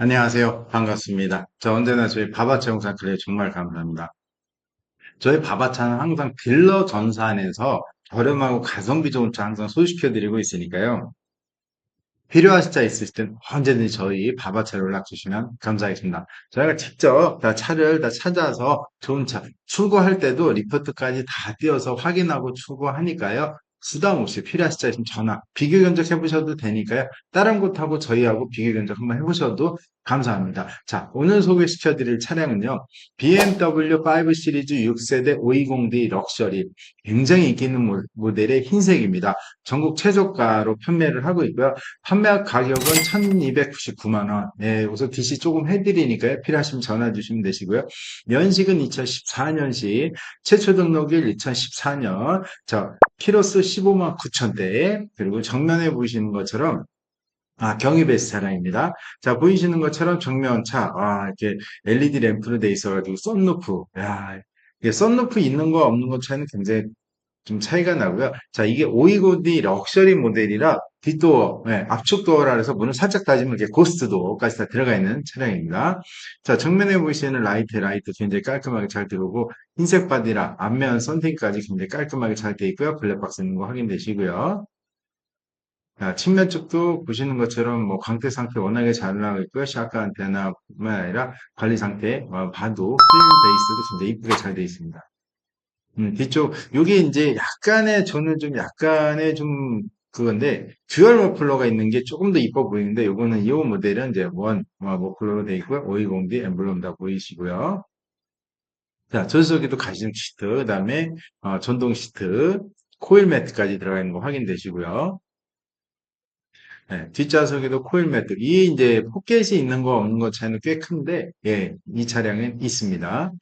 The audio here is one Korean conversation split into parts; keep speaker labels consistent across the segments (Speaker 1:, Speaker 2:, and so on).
Speaker 1: 안녕하세요. 반갑습니다. 저 언제나 저희 바바차 영상 그래 정말 감사합니다. 저희 바바차는 항상 딜러 전산에서 저렴하고 가성비 좋은 차 항상 소개시켜드리고 있으니까요. 필요하신 차 있으실 땐 언제든지 저희 바바차로 연락 주시면 감사하겠습니다. 저희가 직접 다 차를 다 찾아서 좋은 차 출고할 때도 리포트까지 다 띄워서 확인하고 출고하니까요. 부담 없이 필요하신 차 있으면 전화 비교 견적 해보셔도 되니까요. 다른 곳하고 저희하고 비교 견적 한번 해보셔도 감사합니다. 자, 오늘 소개시켜 드릴 차량은요. BMW 5 시리즈 6세대 520D 럭셔리 굉장히 인기 있는 모- 모델의 흰색입니다. 전국 최저가로 판매를 하고 있고요. 판매 가격은 1299만 원. 네, 우선 DC 조금 해드리니까요. 필요하시면 전화 주시면 되시고요. 연식은 2014년식, 최초 등록일 2014년, 자, 키로수 15만 9천대, 그리고 정면에 보이시는 것처럼 아, 경유베이스 차량입니다. 자, 보이시는 것처럼 정면차, 아, 이렇게 LED 램프로 돼 있어가지고, 썬루프. 야, 이게 썬루프 있는 거 없는 거 차이는 굉장히 좀 차이가 나고요. 자, 이게 520D 럭셔리 모델이라 뒷도어, 예, 압축 도어라 해서 문을 살짝 닫으면 이렇게 고스트 도어까지 다 들어가 있는 차량입니다. 자, 정면에 보이시는 라이트, 라이트 굉장히 깔끔하게 잘 들어오고, 흰색 바디라 앞면 선팅까지 굉장히 깔끔하게 잘돼 있고요. 블랙박스 있는 거 확인되시고요. 자, 측면 쪽도 보시는 것처럼 뭐 광택 상태 워낙에 잘 나와 있고요. 샤카 안테나뿐만 아니라 관리 상태 어, 봐도 필 베이스도 굉장히 이쁘게 잘 되어 있습니다. 음, 뒤쪽 요게 이제 약간의 저는 좀 약간의 좀 그건데 듀얼 머플러가 있는 게 조금 더 이뻐 보이는데 요거는 이 모델은 이제 원 어, 머플러로 되어 있고요. 520D 엠블럼 다 보이시고요. 자, 전속에도 가시등 시트, 그 다음에 어, 전동 시트, 코일 매트까지 들어가 있는 거 확인되시고요. 네, 뒷좌석에도 코일 매트. 이 이제 포켓이 있는 거 없는 거 차이는 꽤 큰데, 예, 이 차량은 있습니다.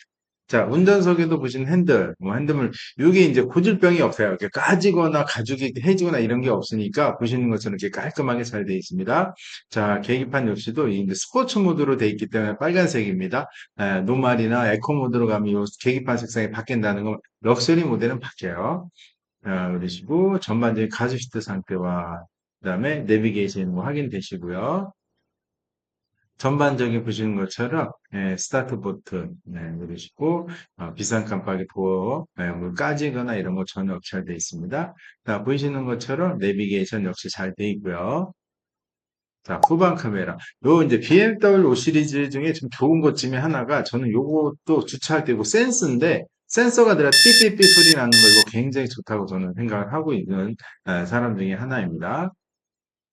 Speaker 1: 자, 운전석에도 보시는 핸들, 뭐 핸들물, 이게 이제 고질병이 없어요. 이렇게 까지거나 가죽이 해지거나 이런 게 없으니까 보시는 것처럼 이렇게 깔끔하게 잘 되어 있습니다. 자, 계기판 역시도 이제 스포츠 모드로 되어 있기 때문에 빨간색입니다. 에, 노말이나 에코 모드로 가면 이 계기판 색상이 바뀐다는 건 럭셔리 모델은 바뀌어요. 자, 그러시고 전반적인 가죽 시트 상태와 그 다음에 내비게이션 뭐 확인되시고요. 전반적인 보시는 것처럼 예, 스타트 버튼 네, 누르시고 어, 비상 깜빡이 도어 예, 뭐 까지거나 이런 거 전혀 잘 되어 있습니다. 자, 보이시는 것처럼 내비게이션 역시 잘 되어 있고요. 자, 후방 카메라. 요 이제 BMW 5 시리즈 중에 좀 좋은 것 중에 하나가 저는 요것도 주차할 때 이거 센스인데 센서가 아니라 삐삐삐 소리 나는 거 이거 굉장히 좋다고 저는 생각을 하고 있는 에, 사람 중에 하나입니다.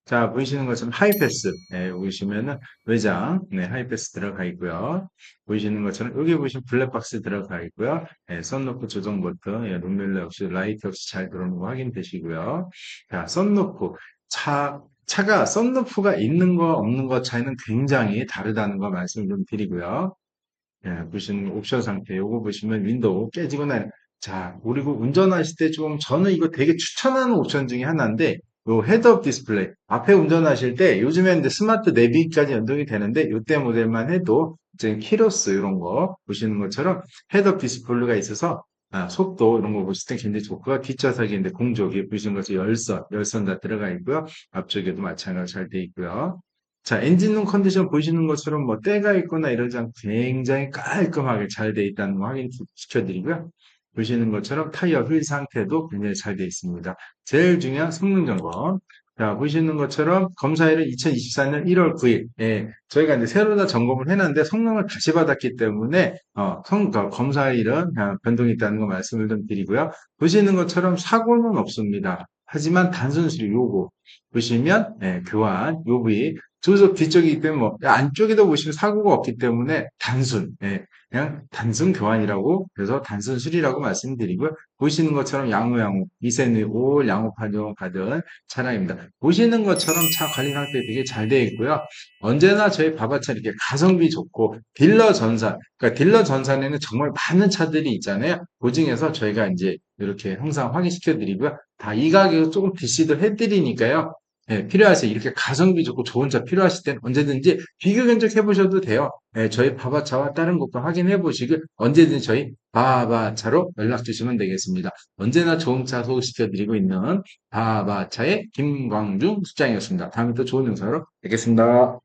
Speaker 1: 자, 보이시는 것처럼 하이패스. 네, 보시면은 외장, 네, 하이패스 들어가 있고요. 보이시는 것처럼 여기 보시면 블랙박스 들어가 있고요. 네, 썬루프 조정 버튼, 예, 룸밀러 역시 라이트 역시 잘 들어오는 거 확인되시고요. 자, 썬루프. 차, 차가 썬루프가 있는 거 없는 거 차이는 굉장히 다르다는 거 말씀을 좀 드리고요. 예, 보시는 옵션 상태, 요거 보시면 윈도우 깨지거나, 자, 그리고 운전하실 때 좀, 저는 이거 되게 추천하는 옵션 중에 하나인데, 요 헤드업 디스플레이. 앞에 운전하실 때, 요즘에는 이제 스마트 내비까지 연동이 되는데, 요때 모델만 해도, 이제 키로스 이런 거 보시는 것처럼 헤드업 디스플레이가 있어서, 아, 속도 이런 거 보실 때 굉장히 좋고요. 뒷좌석인데 공조기 보시는 것처럼 열선, 열선 다 들어가 있고요. 앞쪽에도 마찬가지로 잘 돼 있고요. 자, 엔진룸 컨디션 보시는 것처럼 뭐 때가 있거나 이러지 않고 굉장히 깔끔하게 잘 돼 있다는 거 확인 시켜드리고요. 보시는 것처럼 타이어 휠 상태도 굉장히 잘돼 있습니다. 제일 중요한 성능 점검. 자, 보시는 것처럼 검사일은 2024년 1월 9일. 예, 저희가 이제 새로 다 점검을 해놨는데 성능을 다시 받았기 때문에 어, 성, 그 검사일은 변동이 있다는 거 말씀을 좀 드리고요. 보시는 것처럼 사고는 없습니다. 하지만 단순 수리 요구 보시면 예, 교환 요구이 조수석 뒤쪽이기 때문에 뭐 안쪽에도 보시면 사고가 없기 때문에 단순 예, 그냥 단순 교환이라고 그래서 단순 수리라고 말씀드리고요. 보시는 것처럼 양호 양호 이세누 올 양호판용 받은 차량입니다. 보시는 것처럼 차 관리 상태 되게 잘 되어 있고요. 언제나 저희 바바차 이렇게 가성비 좋고 딜러 전산 그러니까 딜러 전산에는 정말 많은 차들이 있잖아요. 그 중에서 저희가 이제 이렇게 항상 확인시켜 드리고요. 다 이 가격에 조금 DC도 해드리니까요. 예, 필요하세요. 이렇게 가성비 좋고 좋은 차 필요하실 땐 언제든지 비교 견적 해 보셔도 돼요. 예, 저희 바바차와 다른 것도 확인해 보시길 언제든지 저희 바바차로 연락 주시면 되겠습니다. 언제나 좋은 차 소개시켜 드리고 있는 바바차의 김광중 수장이었습니다. 다음에 또 좋은 영상으로 뵙겠습니다.